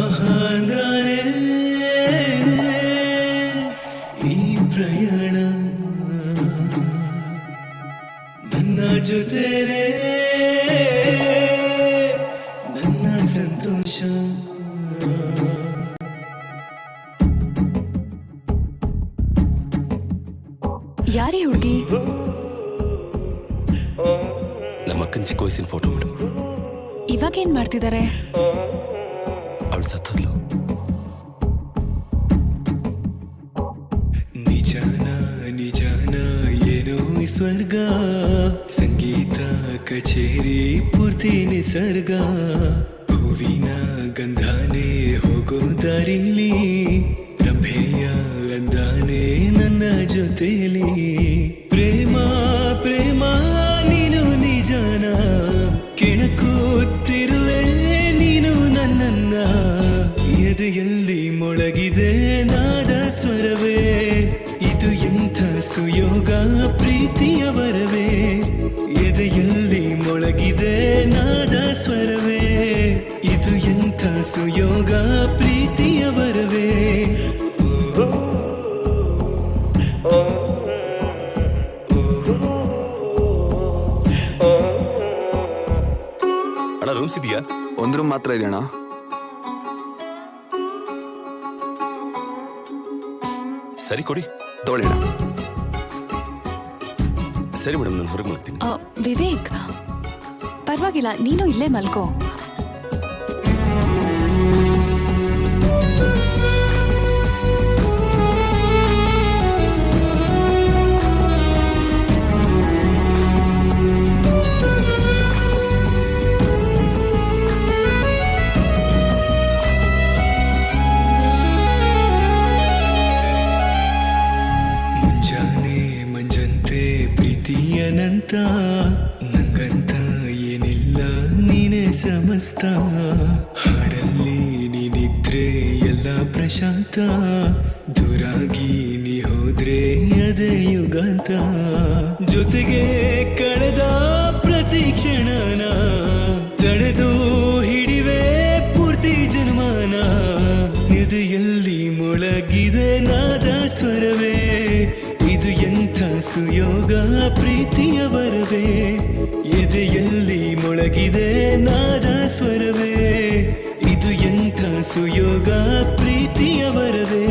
ಮಹಾನರೇ ಈ ಪ್ರಯಾಣ. ನನ್ನ ಜೊತೆ ರೇ ನನ್ನ ಸಂತೋಷ. ಯಾರೇ ಹುಡುಗಿ? ನಮ್ಮ ಅಕ್ಕನ ಚಿಕ್ಕ ಫೋಟೋ ಮೇಡಮ್. ಇವಾಗ ಏನ್ ಮಾಡ್ತಿದಾರೆ ಅವಳು ನಿಜಾನ ನಿಜಾನ, ಏನೋ ಸ್ವರ್ಗ. ಸಂಗೀತ, ಕಚೇರಿ, ಪೂರ್ತಿ ನಿಸರ್ಗ. ಹೂವಿನ ಗಂಧಾನೆ ಹೋಗೋ ದಾರಿಲಿ. ರಂಭೆಯ ಅಂದಾನೆ ನನ್ನ ಜೊತೆಲಿ. ಮೊಳಗಿದೆ ನಾದ ಸ್ವರವೇ. ಇದು ಎಂಥ ಸುಯೋಗ ಪ್ರೀತಿಯ ವರವೇ ಎದೆಯಲ್ಲಿ ಮೊಳಗಿದೆ ನಾದ ಸ್ವರವೇ. ಇದು ಎಂಥ ಸುಯೋಗ ಪ್ರೀತಿಯ ವರವೇ ಅಣ್ಣ ರೂಮ್ಸ್ ಇದೆಯಾ? ಒಂದ್ ರೂಮ್ ಮಾತ್ರ ಇದೆ ಅಣ್ಣ ಸರಿ ಕೊಡಿ. ಅಣ್ಣ ಸರಿ ಮೇಡಮ್ ನಾನು ಹೊರಗೆ ಮಾಡ್ತೀನಿ ಆ, ವಿವೇಕ್ ಪರವಾಗಿಲ್ಲ ನೀನು ಇಲ್ಲೇ ಮಲ್ಕೋ. ಪ್ರೀತಿಯನಂತ ನಂಗಂತ ಏನಿಲ್ಲ ನೀನೆ ಸಮಸ್ತ. ಹಾಡಲ್ಲಿ ನೀನಿದ್ರೆ ಎಲ್ಲ ಪ್ರಶಾಂತ. ದೂರಾಗಿ ನೀ ಹೋದ್ರೆ ಅದೇ ಯುಗಾಂತ. ಜೊತೆಗೆ ಕಳೆದ ಸುಯೋಗ ಪ್ರೀತಿಯ ವರವೇ ಎದೆಯಲ್ಲಿ ಮೊಳಗಿದೆ ನಾದ ಸ್ವರವೇ ಇದು ಎಂಥ ಸುಯೋಗ ಪ್ರೀತಿಯ ವರವೇ